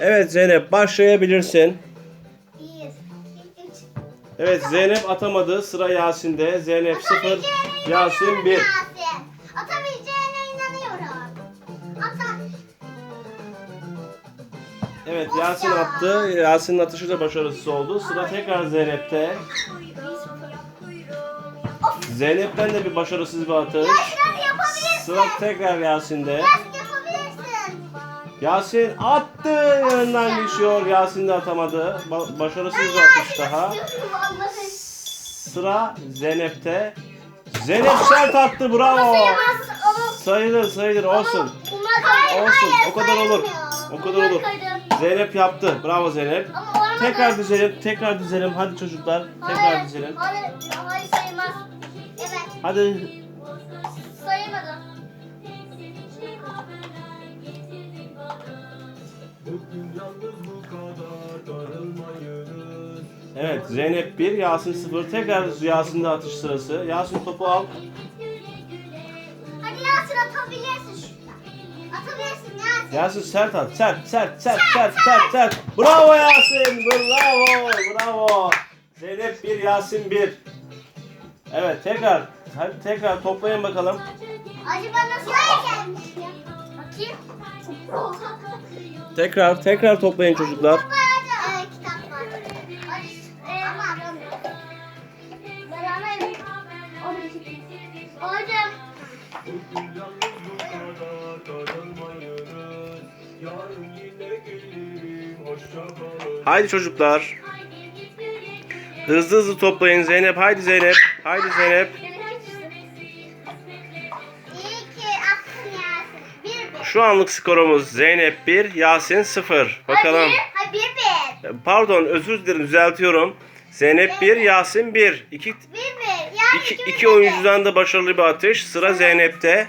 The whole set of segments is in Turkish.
Evet Zeynep başlayabilirsin. Evet Zeynep atamadı. Sıra Yasin'de. Zeynep 0, Atabileceğine Yasin inanıyorum 1. Yasin. Atabileceğine inanıyorum. Ata. Evet Yasin attı. Yasin'in atışı da başarısız oldu. Sıra tekrar Zeynep'te. Zeynep'ten de bir başarısız bir atış. Sıra tekrar Yasin'de. Yasin. Yasin attı. Yanından geçiyor. Yasin de atamadı. Ba- başarısız bir atış daha. Sıra Zeynep'te. Zeynep sert attı. Bravo. Sayılır sayılır olsun. Olsun. O kadar olur. O kadar olur. Zeynep yaptı. Bravo Zeynep. Tekrar dizelim. Tekrar dizelim. Hadi çocuklar. Tekrar Hayır, dizelim. Hayır, hayır sayılmaz. Evet, Hadi. Evet Zeynep 1, Yasin 0. Tekrar Yasin'de atış sırası. Yasin topu al. Hadi Yasin atabilirsin şuradan. Atabilirsin Yasin. Yasin sert at. Sert, sert, sert, sert, sert, sert. Bravo Yasin. Bravo. Bravo. Zeynep 1, Yasin 1. Evet tekrar. Hadi tekrar toplayın bakalım. Acaba nasıl gelmiş ya? Bakayım. Tekrar, tekrar toplayın çocuklar. Haydi çocuklar. Hızlı hızlı toplayın Zeynep. Haydi Zeynep. Haydi Zeynep. Şu anlık skorumuz Zeynep 1, Yasin 0. Bakalım. Hadi bir bir. Pardon özür dilerim düzeltiyorum. Zeynep 1, Yasin 1. İki, Bir bir. Yani iki, ikimiz iki de oyuncudan da başarılı bir atış. Sıra Zeynep'te.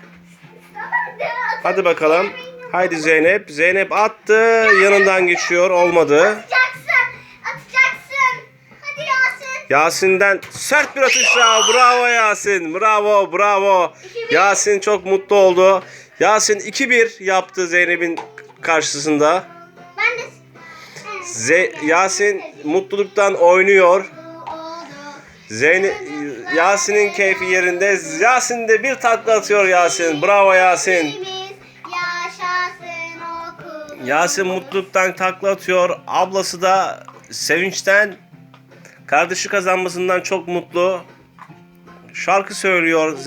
Hadi bakalım. Haydi Zeynep. Zeynep attı. Yanından geçiyor. Olmadı. Atacaksın. Atacaksın. Hadi Yasin. Yasin'den sert bir atış daha. Bravo Yasin. Bravo, bravo. Yasin çok mutlu oldu. Yasin 2-1 yaptı Zeynep'in karşısında. Ben de... Ze- Yasin mutluluktan oynuyor. Zeynep Yasin'in keyfi yerinde. Yasin de bir takla atıyor Yasin. Bravo Yasin. Yasin mutluluktan takla atıyor. Ablası da sevinçten kardeşi kazanmasından çok mutlu. Şarkı söylüyor